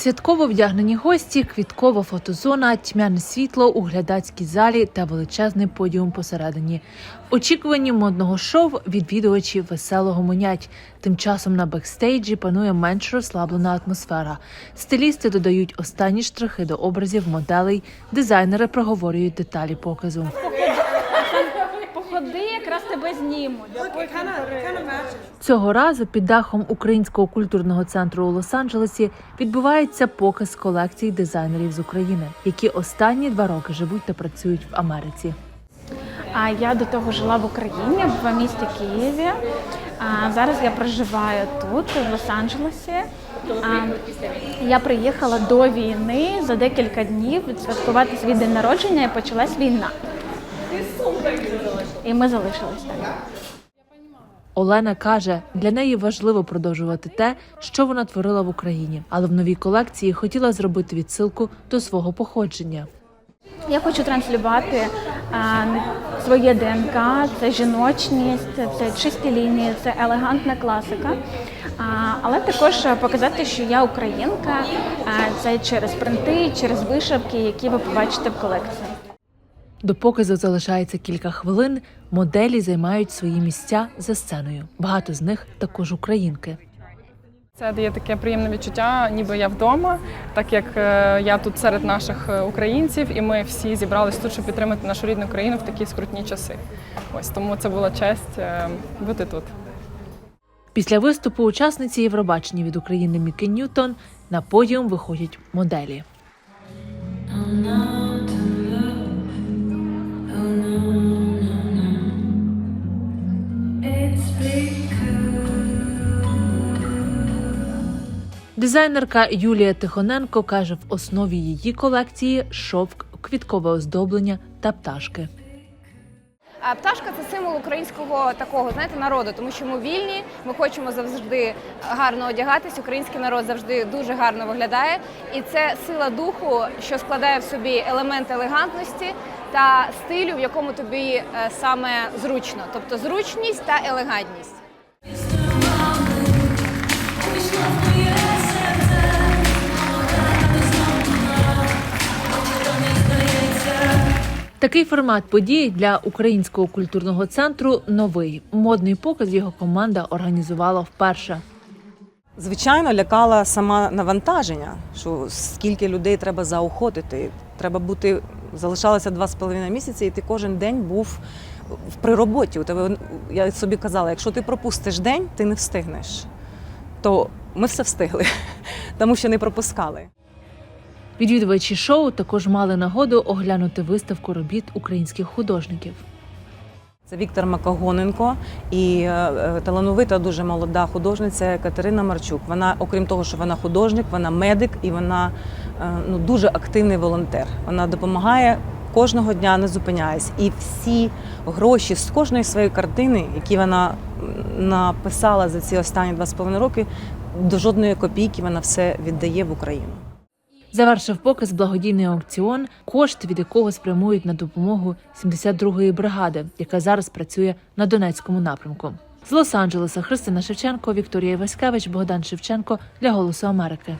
Святково вдягнені гості, квіткова фотозона, тьмяне світло у глядацькій залі та величезний подіум посередині. В модного шоу відвідувачі весело гомонять. Тим часом на бекстейджі панує менш розслаблена атмосфера. Стилісти додають останні штрихи до образів моделей, дизайнери проговорюють деталі показу. Походи, якраз тебе знімуть. Цього разу під дахом Українського культурного центру у Лос-Анджелесі відбувається показ колекцій дизайнерів з України, які останні два роки живуть та працюють в Америці. А я до того жила в Україні, в місті Києві. А зараз я проживаю тут, в Лос-Анджелесі. А, я приїхала до війни за декілька днів відсвяткувати свій день народження і почалась війна. І ми залишилися. Олена каже, для неї важливо продовжувати те, що вона творила в Україні, але в новій колекції хотіла зробити відсилку до свого походження. Я хочу транслювати своє ДНК, це жіночність, це чисті лінії, це елегантна класика. Але також показати, що я українка, це через принти, через вишивки, які ви побачите в колекції. До показу залишається кілька хвилин. Моделі займають свої місця за сценою. Багато з них також українки. Це дає таке приємне відчуття, ніби я вдома, так як е, я тут серед наших е, українців, і ми всі зібрались тут, щоб підтримати нашу рідну країну в такі скрутні часи. Ось тому це була честь е, бути тут. Після виступу учасниці Євробачення від України Міки Ньютон на подіум виходять моделі. Дизайнерка Юлія Тихоненко каже, в основі її колекції шовк, квіткове оздоблення та пташки. А пташка це символ українського такого, знаєте, народу, тому що ми вільні, ми хочемо завжди гарно одягатись. Український народ завжди дуже гарно виглядає, і це сила духу, що складає в собі елемент елегантності та стилю, в якому тобі е, саме зручно, тобто зручність та елегантність. Такий формат події для українського культурного центру новий. Модний показ його команда організувала вперше. Звичайно, лякала сама навантаження, що скільки людей треба заохотити. Треба бути, залишалося два з половиною місяці, і ти кожен день був при роботі. У тебе я собі казала, якщо ти пропустиш день, ти не встигнеш. То ми все встигли, тому що не пропускали. Відвідувачі шоу також мали нагоду оглянути виставку робіт українських художників. Це Віктор Макогоненко і е, е, талановита, дуже молода художниця Катерина Марчук. Вона, окрім того, що вона художник, вона медик і вона е, ну, дуже активний волонтер. Вона допомагає кожного дня, не зупиняясь. І всі гроші з кожної своєї картини, які вона написала за ці останні два з половиною роки, до жодної копійки вона все віддає в Україну. Завершив показ благодійний аукціон, кошти від якого спрямують на допомогу 72-ї бригади, яка зараз працює на Донецькому напрямку. З Лос-Анджелеса Христина Шевченко, Вікторія Васькевич, Богдан Шевченко для Голосу Америки.